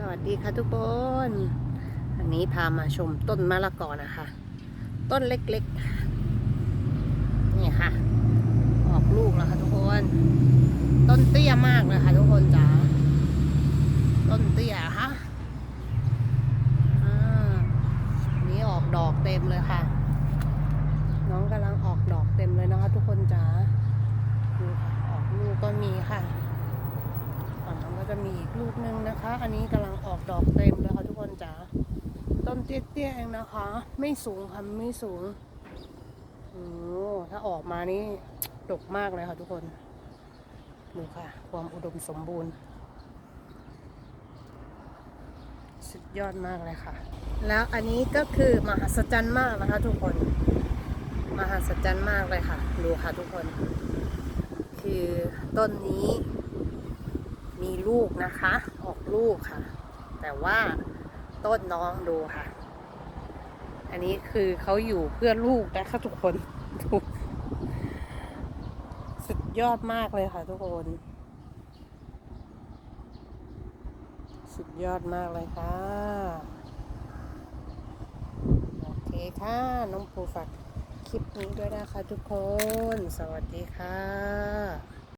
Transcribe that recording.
สวัสดีค่ะทุกคน อันนี้พามาชมต้นมะละกอนะคะ ต้นเล็กๆ นี่ค่ะ ออกลูกแล้วค่ะทุกคน ต้นเตี้ยมากเลยค่ะทุกคนจ๋าต้นเตี้ยค่ะอ่านนี้ออกดอกเต็มเลยค่ะ น้องกำลังออกดอกเต็มเลยนะคะ ทุกคนจ๋าดูค่ะออกลูกก็มีค่ะฝั่งนั้นก็จะมีอีกลูกนึงนะคะ อันนี้กำลังออก ดอกเต็มเลยค่ะทุกคนจ๋าต้นเตี้ยๆเองนะคะ ไม่สูงค่ะไม่สูงโอ้ถ้าออกมานี่ดกมากเลยค่ะทุกคนดูค่ะ ความอุดมสมบูรณ์ สุดยอดมากเลยค่ะ แล้วอันนี้ก็คือมหัศจรรย์มากนะคะทุกคนมหัศจรรย์มากเลยค่ะ ดูค่ะทุกคน คือต้นนี้ มีลูกนะคะ ออกลูกค่ะ แต่ว่าต้นน้องดูค่ะ อันนี้คือเขาอยู่เพื่อลูกนะคะทุกคนดูสุดยอดมากเลยค่ะทุกคน สุดยอดมากเลยค่ะ โอเคค่ะ น้องปูฝากคลิปนี้ด้วยนะคะทุกคน สวัสดีค่ะ